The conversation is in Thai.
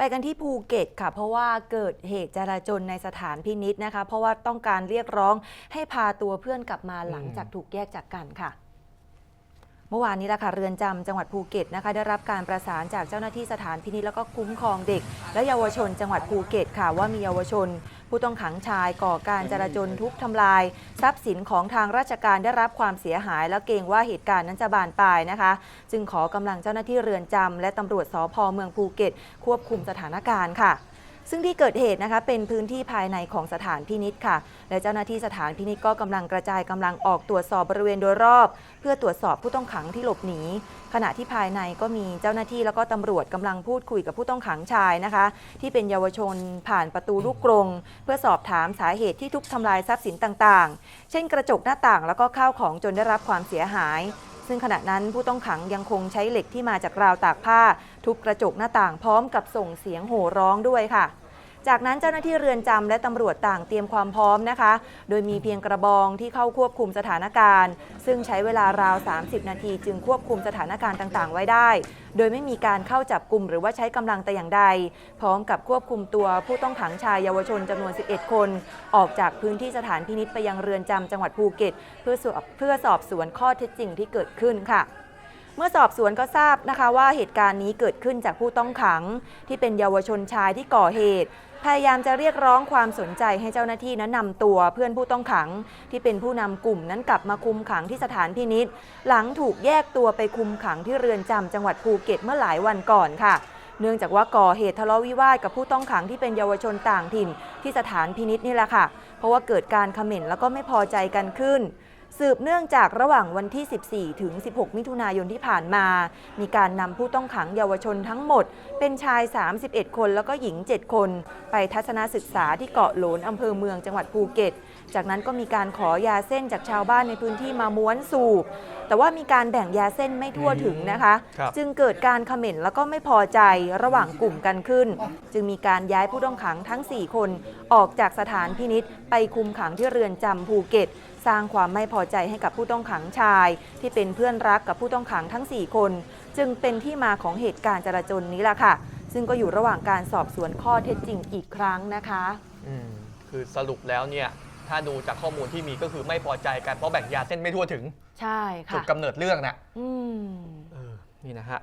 ไปกันที่ภูเก็ตค่ะ เพราะว่าเกิดเหตุจราจนในสถานพินิษนะคะ เพราะว่าต้องการเรียกร้องให้พาตัวเพื่อนกลับมาหลังจากถูกแยกจากกันค่ะเมื่อวานนี้แหละค่ะเรือนจำจังหวัดภูเก็ตนะคะ ได้รับการประสานจากเจ้าหน้าที่สถานพินิจแล้วก็คุ้มครองเด็ก และเยาวชนจังหวัดภูเก็ตค่ะว่ามีเยาวชน ผู้ต้องขังชายก่อการจราจนทุบทำลาย ทรัพย์สินของทางราชการได้รับความเสียหาย และเกรงว่าเหตุการณ์นั้นจะบานปลายนะคะ จึงขอกำลังเจ้าหน้าที่เรือนจำและตำรวจสพเมืองภูเก็ต ควบคุมสถานการณ์ค่ะ ซึ่งที่เกิดเหตุนะคะเป็นพื้นที่ภายในของสถานพินิษค่ะ และเจ้าหน้าที่สถานพินิษก็กำลังกระจายกำลังออกตรวจสอบบริเวณโดยรอบ เพื่อตรวจสอบผู้ต้องขังที่หลบหนีขณะที่ภายในก็มีเจ้าหน้าที่แล้วก็ตำรวจกำลังพูดคุยกับผู้ต้องขังชายนะคะ ที่เป็นเยาวชนผ่านประตูลูกกรงเพื่อสอบถามสาเหตุที่ทุบทำลายทรัพย์สินต่างๆ เช่นกระจกหน้าต่างแล้วก็ข้าวของจนได้รับความเสียหาย ซึ่งขณะนั้นผู้ต้องขังยังคงใช้เหล็กที่มาจากราวตากผ้า ทุบกระจกหน้าต่างพร้อมกับส่งเสียงโห่ร้องด้วยค่ะ จากนั้นเจ้าหน้าที่เรือนจำและตำรวจต่างเตรียมความพร้อมนะคะ โดยมีเพียงกระบองที่เข้าควบคุมสถานการณ์ ซึ่งใช้เวลาราว 30 นาที จึงควบคุมสถานการณ์ต่าง ๆ ไว้ได้ โดยไม่มีการเข้าจับกลุ่มหรือว่าใช้กำลังแต่อย่างใด พร้อมกับควบคุมตัวผู้ต้องขังชายเยาวชนจำนวน 11 คน ออกจากพื้นที่สถานพินิษไปยังเรือนจำจังหวัดภูเก็ต เพื่อสอบเพื่อสอบสวนข้อเท็จจริงที่เกิดขึ้นค่ะเมื่อสอบสวนก็ทราบนะคะว่าเหตุการณ์นี้เกิดขึ้นจากผู้ต้องขัง ที่เป็นเยาวชนชายที่ก่อเหตุ พยายามจะเรียกร้องความสนใจให้เจ้าหน้าที่นั้นนำตัวเพื่อนผู้ต้องขัง ที่เป็นผู้นำกลุ่มนั้นกลับมาคุมขังที่สถานพินิษหลังถูกแยกตัวไปคุมขังที่เรือนจำจังหวัดภูเก็ตเมื่อหลายวันก่อนค่ะ เนื่องจากว่าก่อเหตุทะเลาะวิวาทกับผู้ต้องขังที่เป็นเยาวชนต่างถิ่น ที่สถานพินิษนี่แหละค่ะ เพราะว่าเกิดการเขมนแล้วก็ไม่พอใจกันขึ้น สืบเนื่องจากระหว่างวันที่ 14 ถึง 16 มิถุนายนที่ผ่านมา มีการนำผู้ต้องขังเยาวชนทั้งหมด เป็นชาย 31 คนแล้วก็หญิง 7 คน ไปทัศนศึกษาที่เกาะโหลนอำเภอเมืองจังหวัดภูเก็ต จากนั้นก็มีการขอยาเส้นจากชาวบ้านในพื้นที่มาม้วนสูบ แต่ว่ามีการแบ่งยาเส้นไม่ทั่วถึงนะคะครับจึงเกิดการเขม่นแล้วก็ไม่พอใจระหว่างกลุ่มกันขึ้น จึงมีการย้ายผู้ต้องขังทั้ง 4 คน ออกจากสถานพินิษไปคุมขังที่เรือนจำภูเก็ตสร้างความไม่พอใจให้กับผู้ต้องขังชาย ที่เป็นเพื่อนรักกับผู้ต้องขังทั้ง 4 คน จึงเป็นที่มาของเหตุการณ์จราจนนี้ล่ะค่ะ ซึ่งก็อยู่ระหว่างการสอบสวนข้อเท็จจริงอีกครั้งนะคะอืมคือสรุปแล้วเนี่ยถ้าดูจากข้อมูลที่มีก็คือไม่พอใจกันเพราะแบ่งยาเส้นไม่ทั่วถึงใช่จุดค่ะกำเนิดเรื่องนะอืม เออนี่นะฮะ